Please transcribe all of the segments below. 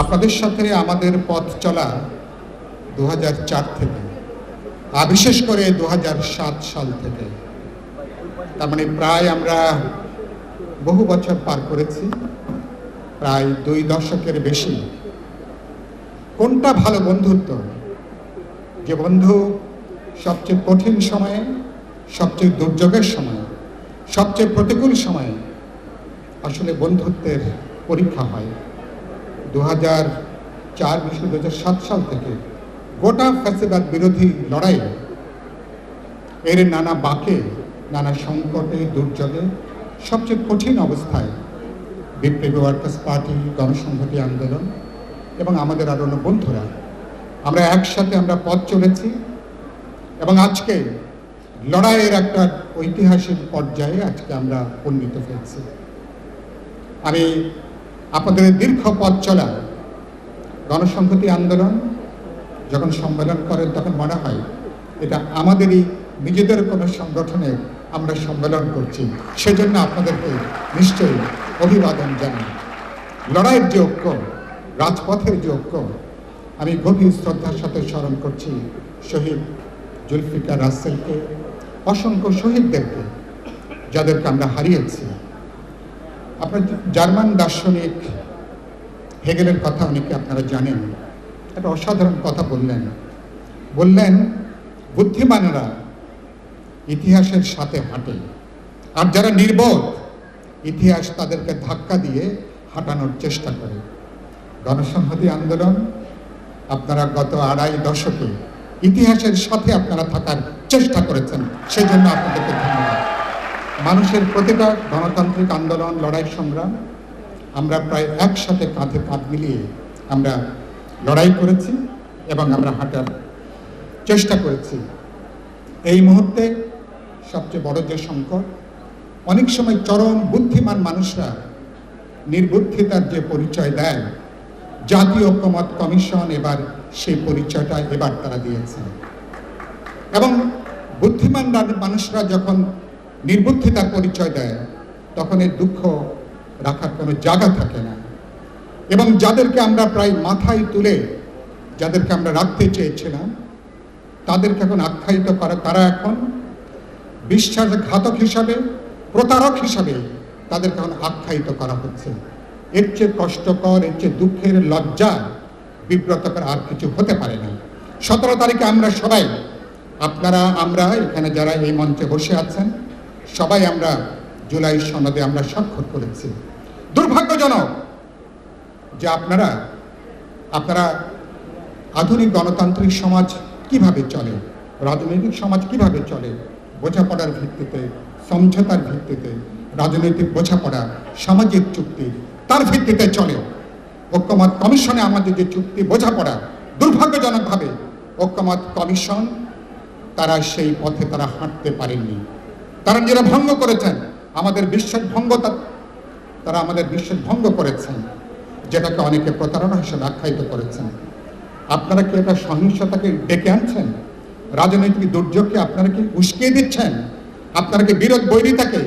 আপনাদের সাথে আমাদের পথ চলা দু হাজার চার থেকে, আর বিশেষ করে দু হাজার সাত সাল থেকে। তার মানে প্রায় আমরা বহু বছর পার করেছি, প্রায় দুই দশকের বেশি। কোনটা ভালো বন্ধুত্ব? যে বন্ধু সবচেয়ে কঠিন সময়ে, সবচেয়ে দুর্যোগের সময়, সবচেয়ে প্রতিকূল সময়ে আসলে বন্ধুত্বের পরীক্ষা হয়। দু হাজার চার বিশ দু হাজার সাত সাল থেকে গোটা ফ্যাসিবাদ বিরোধী লড়াই এর নানা বাঁকে, নানা সংকটে, দুর্যোগে, সবচেয়ে কঠিন অবস্থায় বিপ্লবী ওয়ার্কার্স পার্টি, গণসংহতি আন্দোলন এবং আমাদের আরও অন্য বন্ধুরা। আমরা একসাথে আমরা পথ চলেছি এবং আজকে লড়াইয়ের একটা ঐতিহাসিক পর্যায়ে আজকে আমরা উন্নীত হয়েছি। আমি আপনাদের দীর্ঘ পথ চলা গণসংহতি আন্দোলন যখন সম্মেলন করেন তখন মনে হয় এটা আমাদেরই নিজেদের কোনো সংগঠনে আমরা সম্মেলন করছি। সেজন্য আপনাদেরকে নিশ্চয়ই অভিবাদন জানাই। লড়াইয়ের যে ঐক্য, রাজপথের যে ঐক্য, আমি গভীর শ্রদ্ধার সাথে স্মরণ করছি শহীদ জুলফিকার রাসেলকে, অসংখ্য শহীদদেরকে, যাদেরকে আমরা হারিয়েছি। আপনার জার্মান দার্শনিক হেগেলের কথা অনেকে আপনারা জানেন? একটা অসাধারণ কথা বললেন। বললেন, বুদ্ধিমানেরা ইতিহাসের সাথে হাঁটে। আর যারা নির্বোধ, ইতিহাস তাদেরকে ধাক্কা দিয়ে হাঁটানোর চেষ্টা করে। গণসংহতি আন্দোলন, আপনারা গত আড়াই দশকে ইতিহাসের সাথে আপনারা থাকার চেষ্টা করেছেন। সেই জন্য আপনাদেরকে ধন্যবাদ। মানুষের প্রতিটা গণতান্ত্রিক আন্দোলন, লড়াই সংগ্রাম, আমরা প্রায় একসাথে কাঁধে কাঁধ মিলিয়ে আমরা লড়াই করেছি এবং আমরা হাঁটার চেষ্টা করেছি। এই মুহূর্তে সবচেয়ে বড় যে সংকট, অনেক সময় চরম বুদ্ধিমান মানুষরা নির্বুদ্ধিতার যে পরিচয় দেয়, জাতীয় ঐক্যমত কমিশন এবার সেই পরিচয়টা এবার তারা দিয়েছে। এবং বুদ্ধিমান মানুষরা যখন নির্বুদ্ধিতার পরিচয় দেয়, তখন এর দুঃখ রাখার কোনো জায়গা থাকে না। এবং যাদেরকে আমরা প্রায় মাথায় তুলে, যাদেরকে আমরা রাখতে চেয়েছিলাম, তাদেরকে এখন আখ্যায়িত করা, তারা এখন বিশ্বাসঘাতক হিসাবে, প্রতারক হিসাবে তাদেরকে এখন আখ্যায়িত করা হচ্ছে। এর চেয়ে কষ্টকর, এর চেয়ে দুঃখের লজ্জা বিব্রতকর আর কিছু হতে পারে না। সতেরো তারিখে আমরা সবাই, আপনারা, আমরা, এখানে যারা এই মঞ্চে বসে আছেন সবাই আমরা জুলাই সনদে আমরা স্বাক্ষর করেছি। দুর্ভাগ্যজনক যে আপনারা আপনারা আধুনিক গণতান্ত্রিক সমাজ কীভাবে চলে, রাজনৈতিক সমাজ কীভাবে চলে, বোঝাপড়ার ভিত্তিতে, সমঝোতার ভিত্তিতে, রাজনৈতিক বোঝাপড়া, সামাজিক চুক্তি, তার ভিত্তিতে চলে। ঐক্যমত কমিশনে আমাদের যে চুক্তি, বোঝাপড়া, দুর্ভাগ্যজনকভাবে ঐক্যমত কমিশন তারা সেই পথে তারা হাঁটতে পারেননি। তারা ভঙ্গ করেছেন, আমাদের বিশ্বাস ভঙ্গতা তারা আমাদের বিশ্বাস ভঙ্গ করেছেন, যেটাকে অনেকে প্রতারণা হিসেবে আখ্যায়িত করেছেন। আপনারা কি এটা সহিংসতাকে ডেকে আনছেন? রাজনৈতিক দুর্যোগকে আপনারা কি উস্কিয়ে দিচ্ছেন? আপনারা কি বিরোধ বৈরিতাকে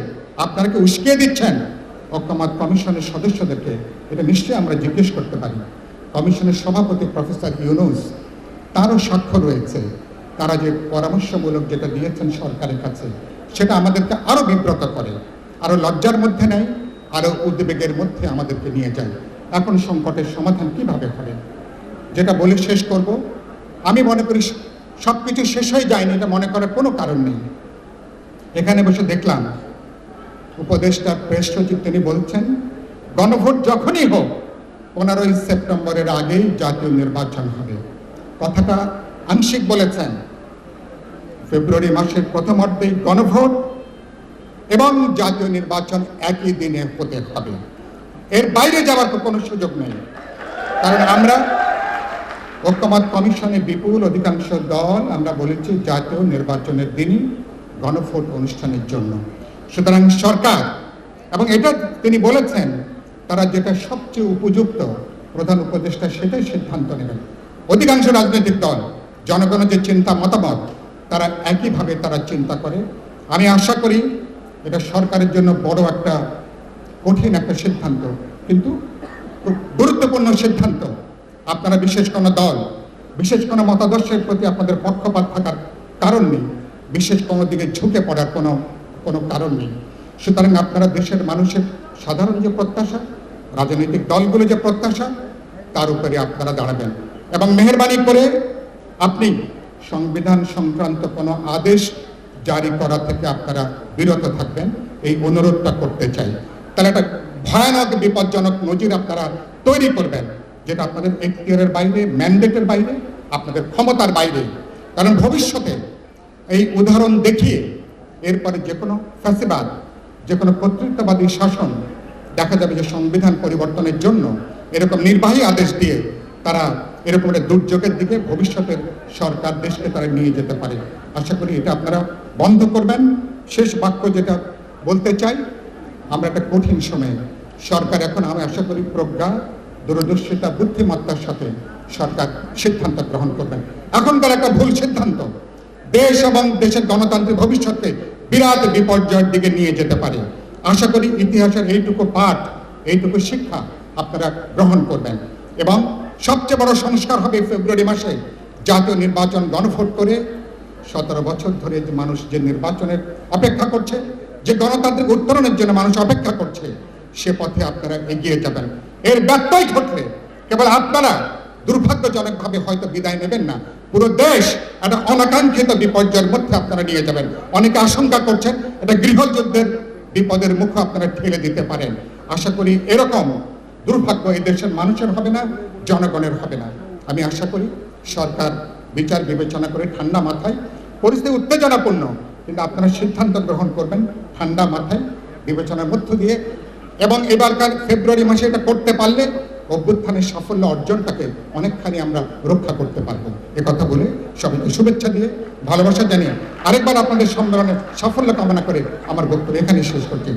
আপনারা কি উস্কিয়ে দিচ্ছেন? ঐক্যমত কমিশনের সদস্যদেরকে এটা নিশ্চয়ই আমরা জিজ্ঞেস করতে পারি। কমিশনের সভাপতি প্রফেসর ইউনুস, তারও সাক্ষ্য রয়েছে। তারা যে পরামর্শমূলক যেটা দিয়েছেন সরকারের কাছে, সেটা আমাদেরকে আরও বিব্রত করে আরও লজ্জার মধ্যে নেয় আরও উদ্বেগের মধ্যে আমাদেরকে নিয়ে যায়। এখন সংকটের সমাধান কীভাবে হবে? যেটা বলে শেষ করব, আমি মনে করি সব কিছু শেষ হয়ে যায়নি, এটা মনে করার কোনো কারণ নেই। এখানে বসে দেখলাম, উপদেষ্টা, প্রেস সচিব তিনি বলছেন, গণভোট যখনই হোক, পনেরোই সেপ্টেম্বরের আগেই জাতীয় নির্বাচন হবে। কথাটা আংশিক বলেছেন, ফেব্রুয়ারি মাসের প্রথম অর্ধে গণভোট এবং জাতীয় নির্বাচন একই দিনে হতে হবে। এর বাইরে যাওয়ার তো কোনো সুযোগ নেই। কারণ আমরা ঐক্যমত কমিশনে বিপুল অধিকাংশ দল, আমরা বলেছি জাতীয় নির্বাচনের দিনই গণভোট অনুষ্ঠানের জন্য। সুতরাং সরকার, এবং এটা তিনি বলেছেন, তারা যেটা সবচেয়ে উপযুক্ত প্রধান উপদেষ্টা সেটাই সিদ্ধান্ত নেবেন। অধিকাংশ রাজনৈতিক দল। জনগণের যে চিন্তা মতামত, তারা একইভাবে তারা চিন্তা করে। আমি আশা করি এটা সরকারের জন্য বড় একটা কঠিন একটা সিদ্ধান্ত, কিন্তু গুরুত্বপূর্ণ সিদ্ধান্ত। আপনারা বিশেষ কোনো দল, বিশেষ কোনো মতাদর্শের প্রতি আপনাদের পক্ষপাত থাকার কারণ নেই, বিশেষ কোনো দিকে ঝুঁকে পড়ার কোনো কোনো কারণ নেই। সুতরাং আপনারা দেশের মানুষের সাধারণ যে প্রত্যাশা, রাজনৈতিক দলগুলো যে প্রত্যাশা, তার উপরে আপনারা দাঁড়াবেন। এবং মেহরবানি করে আপনি সংবিধান সংক্রান্ত কোনো আদেশ জারি করা থেকে আপনারা বিরত থাকবেন। এই অনুরোধটা করতে চাই। তাহলে একটা ভয়ানক, বিপজ্জনক নজির আপনারা তৈরি করবেন, যেটা আপনাদের এখতিয়ারের বাইরে ম্যান্ডেটের বাইরে, আপনাদের ক্ষমতার বাইরে। কারণ ভবিষ্যতে এই উদাহরণ দেখিয়ে এরপরে যে কোনো ফ্যাসিবাদ, যে কোনো কর্তৃত্ববাদী শাসন দেখা যাবে যে সংবিধান পরিবর্তনের জন্য এরকম নির্বাহী আদেশ দিয়ে তারা এরকম একটা দুর্যোগের দিকে ভবিষ্যতের সরকার দেশকে তারা নিয়ে যেতে পারে। আশা করি এটা আপনারা বন্ধ করবেন। শেষ বাক্য যেটা বলতে চাই, আমরা একটা কঠিন সময়ে সরকার এখন, আমি আশা করি প্রজ্ঞা, দূরদর্শিতা, বুদ্ধিমত্তার সাথে সরকার সিদ্ধান্ত গ্রহণ করবেন। এখনকার একটা ভুল সিদ্ধান্ত, দেশ এবং দেশের গণতান্ত্রিক ভবিষ্যতে বিরাট বিপর্যয়ের দিকে নিয়ে যেতে পারে। আশা করি ইতিহাসের এইটুকু পাঠ, এইটুকু শিক্ষা আপনারা গ্রহণ করবেন। এবং সবচেয়ে বড় সংস্কার হবে ফেব্রুয়ারি মাসে জাতীয় নির্বাচন গণভোট করে সতেরো বছর ধরে যে মানুষ যে নির্বাচনের অপেক্ষা করছে, যে গণতান্ত্রিক উত্তরণের জন্য মানুষ অপেক্ষা করছে, সে পথে আপনারা এগিয়ে যাবেন। এর ব্যত্যয় ঘটলে কেবল আপনারা দুর্ভাগ্যজনকভাবে হয়তো বিদায় নেবেন না। পুরো দেশ একটা অনাকাঙ্ক্ষিত বিপর্যয়ের মধ্যে আপনারা নিয়ে যাবেন। অনেকে আশঙ্কা করছেন এটা গৃহযুদ্ধের বিপদের মুখে আপনারা ঠেলে দিতে পারেন। আশা করি এরকম দুর্ভাগ্য এই দেশের মানুষের হবে না। জনগণের হবে না। আমি আশা করি সরকার বিচার বিবেচনা করে ঠান্ডা মাথায়, পরিস্থিতি উত্তেজনাপূর্ণ, কিন্তু আপনারা সিদ্ধান্ত গ্রহণ করবেন ঠান্ডা মাথায় বিবেচনার মধ্য দিয়ে। এবং এবারকার ফেব্রুয়ারি মাসে এটা করতে পারলে অভ্যুত্থানের সাফল্য অর্জনটাকে অনেকখানি আমরা রক্ষা করতে পারব। কথা বলে সবাইকে শুভেচ্ছা দিয়ে ভালোবাসা জানিয়ে আরেকবার আপনাদের সম্মেলনের সাফল্য কামনা করে আমার বক্তব্য এখানে শেষ করছি।